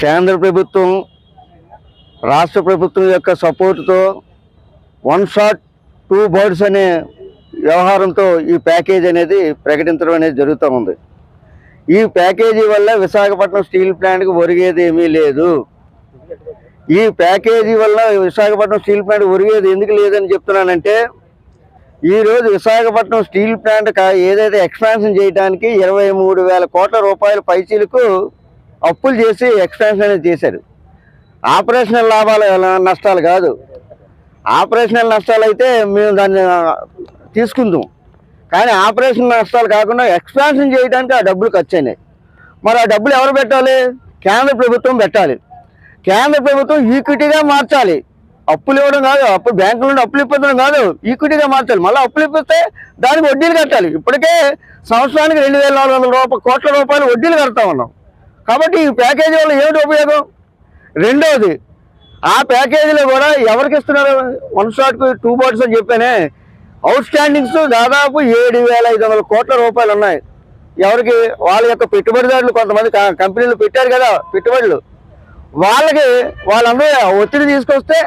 కేంద్ర ప్రభుత్వం రాష్ట్ర ప్రభుత్వం యొక్క సపోర్టుతో వన్ షాట్ టూ బర్డ్స్ అనే వ్యవహారంతో ఈ ప్యాకేజ్ అనేది ప్రకటించడం అనేది జరుగుతూ ఉంది. ఈ ప్యాకేజీ వల్ల విశాఖపట్నం స్టీల్ ప్లాంట్కి ఒరిగేది ఏమీ లేదు. ఈ ప్యాకేజీ వల్ల విశాఖపట్నం స్టీల్ ప్లాంట్ ఒరిగేది ఎందుకు లేదని చెప్తున్నానంటే ఈరోజు విశాఖపట్నం స్టీల్ ప్లాంట్ ఏదైతే ఎక్స్పాన్షన్ చేయడానికి ఇరవై మూడు వేల కోట్ల రూపాయల పైచీలకు అప్పులు చేసి ఎక్స్పాన్షన్ అనేది చేశారు ఆపరేషనల్ లాభాలు నష్టాలు కాదు. ఆపరేషనల్ నష్టాలు అయితే మేము దాన్ని తీసుకుందాం. కానీ ఆపరేషన్ నష్టాలు కాకుండా ఎక్స్పాన్షన్ చేయడానికి ఆ డబ్బులు ఖర్చు అయినాయి. మరి ఆ డబ్బులు ఎవరు పెట్టాలి? కేంద్ర ప్రభుత్వం పెట్టాలి. కేంద్ర ప్రభుత్వం ఈక్విటీగా మార్చాలి. అప్పులు ఇవ్వడం కాదు అప్పు బ్యాంకుల నుండి అప్పులు ఇప్పించడం కాదు ఈక్విటీగా మార్చాలి. మళ్ళీ అప్పులు ఇప్పిస్తే దానికి వడ్డీలు కట్టాలి. ఇప్పటికే సంవత్సరానికి రెండు వేల నాలుగు వందల రూపాయలు కోట్ల రూపాయలు వడ్డీలు కడతా ఉన్నాం. కాబట్టి ఈ ప్యాకేజీ వల్ల ఏమిటి ఉపయోగం? రెండోది ఆ ప్యాకేజీలో కూడా ఎవరికి ఇస్తున్నారు? వన్ షాట్కి టూ బోర్డ్స్ అని చెప్పానే అవుట్ స్టాండింగ్స్ దాదాపు ఏడు వేల ఐదు వందల కోట్ల రూపాయలు ఉన్నాయి. ఎవరికి? వాళ్ళ యొక్క పెట్టుబడిదారులు కొంతమంది కంపెనీలు పెట్టారు కదా పెట్టుబడులు. వాళ్ళకి వాళ్ళందరూ ఒత్తిడి తీసుకొస్తే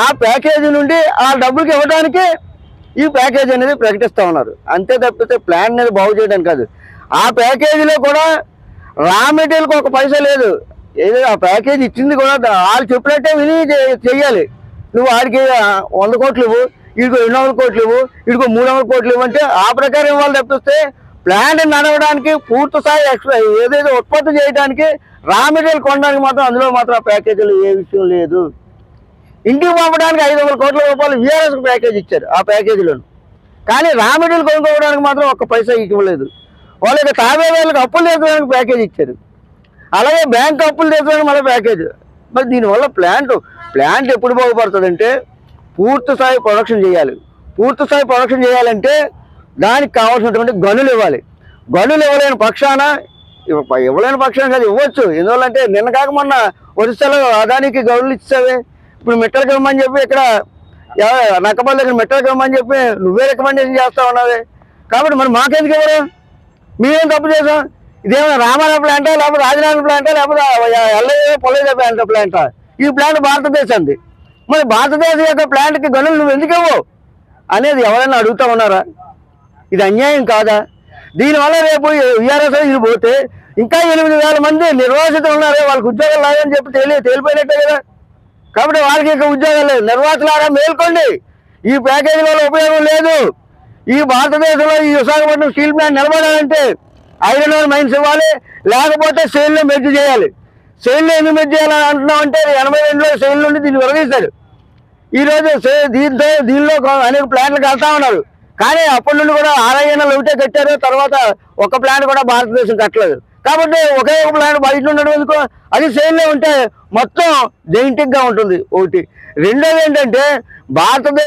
ఆ ప్యాకేజీ నుండి ఆ డబ్బులకి ఇవ్వడానికి ఈ ప్యాకేజీ అనేది ప్రకటిస్తూ ఉన్నారు. అంతే తప్పితే ప్లాన్ అనేది బాగు చేయడానికి కాదు. ఆ ప్యాకేజీలో కూడా రా మెటీరియల్కి ఒక పైసా లేదు. ఏదో ఆ ప్యాకేజ్ ఇచ్చింది కూడా వాళ్ళు చెప్పినట్టే విని చెయ్యాలి. నువ్వు ఆడికి వంద కోట్లు ఇవ్వు ఇడికో రెండు వందల కోట్లు ఇవ్వు ఇడికో మూడు వందల కోట్లు ఇవ్వు అంటే ఆ ప్రకారం ఇవ్వాలి తప్పిస్తే ప్లాంట్ నడవడానికి పూర్తి స్థాయి ఎక్స్ట్రా ఏదైతే ఉత్పత్తి చేయడానికి రా మెటీరియల్ కొనడానికి మాత్రం అందులో మాత్రం ఆ ప్యాకేజీలు ఏ విషయం లేదు. ఇంటికి పంపడానికి ఐదు వందల కోట్ల రూపాయలు విఆర్ఎస్ ప్యాకేజ్ ఇచ్చారు ఆ ప్యాకేజీలో కానీ రా మెటీరియల్ కొనుక్కోవడానికి మాత్రం ఒక్క పైసా ఇవ్వలేదు. వాళ్ళకి తాబే వాళ్ళకి అప్పులు తీర్చడానికి ప్యాకేజ్ ఇచ్చారు. అలాగే బ్యాంక్ అప్పులు తీర్చడానికి మళ్ళీ ప్యాకేజ్ మరి దీనివల్ల ప్లాంట్ ప్లాంట్ ఎప్పుడు బాగుపడుతుందంటే పూర్తి స్థాయి ప్రొడక్షన్ చేయాలి. పూర్తి స్థాయి ప్రొడక్షన్ చేయాలంటే దానికి కావాల్సినటువంటి గనులు ఇవ్వాలి. గనులు ఇవ్వలేని పక్షాన ఇవ్వలేని పక్షాన కాదు ఇవ్వచ్చు. ఎందువల్లంటే నిన్న కాక మొన్న ఒరిస్సాలో అదానికి గనులు ఇచ్చావే. ఇప్పుడు మెట్టలు కమ్మని చెప్పి ఇక్కడ నక్కపల్లి దగ్గర మెట్టలు కమ్మని చెప్పి నువ్వే రికమెండేషన్ చేస్తా ఉన్నావే. కాబట్టి మరి మాకెందుకు ఇవ్వరు? మేమేం తప్పు చేసాం ఇదేమైనా రామాయణ ప్లాంటా లేకపోతే రాజధాని ప్లాంటా లేకపోతే ఎల్ఐ పొలైజా ప్లాంట్ ప్లాంటా ఈ ప్లాంట్ భారతదేశంది. మరి భారతదేశం యొక్క ప్లాంట్కి గనులు నువ్వు ఎందుకేవో అనేది ఎవరైనా అడుగుతా ఉన్నారా? ఇది అన్యాయం కాదా? దీనివల్ల రేపు విఆర్ఎస్ ఇది పోతే ఇంకా ఎనిమిది వేల మంది నిర్వాసితులు ఉన్నారు. వాళ్ళకి ఉద్యోగాలు లేదని చెప్పి తేలి తేలిపోయినట్టే కదా. కాబట్టి వాళ్ళకి ఇంకా ఉద్యోగాలు లేదు నిర్వాసులారా మేల్కోండి. ఈ ప్యాకేజీ వల్ల ఉపయోగం లేదు. ఈ భారతదేశంలో ఈ విశాఖపట్నం స్టీల్ ప్లాంట్ నిలబడాలంటే ఐరన్ ఓర్ మైన్స్ ఇవ్వాలి లేకపోతే సెయిల్లో మెర్జ్ చేయాలి. సెయిల్లో ఎందుకు మెర్జ్ చేయాలని అంటున్నాం అంటే ఎనభై రెండులో సెయిల్ నుండి దీన్ని విరదీశారు ఈ రోజు దీంతో దీనిలో అనేక ప్లాంట్లు కడతా ఉన్నారు. కానీ అప్పటి నుండి కూడా ఆర్ఐఎన్ఎల్ ఒకటే కట్టారు తర్వాత ఒక ప్లాంట్ కూడా భారతదేశం కట్టలేదు. కాబట్టి ఒకే ఒక ప్లాంట్ బయట ఉండడం ఎందుకు? అది సేల్లో ఉంటే మొత్తం జైంటిక్గా ఉంటుంది ఒకటి. రెండోది ఏంటంటే భారతదేశం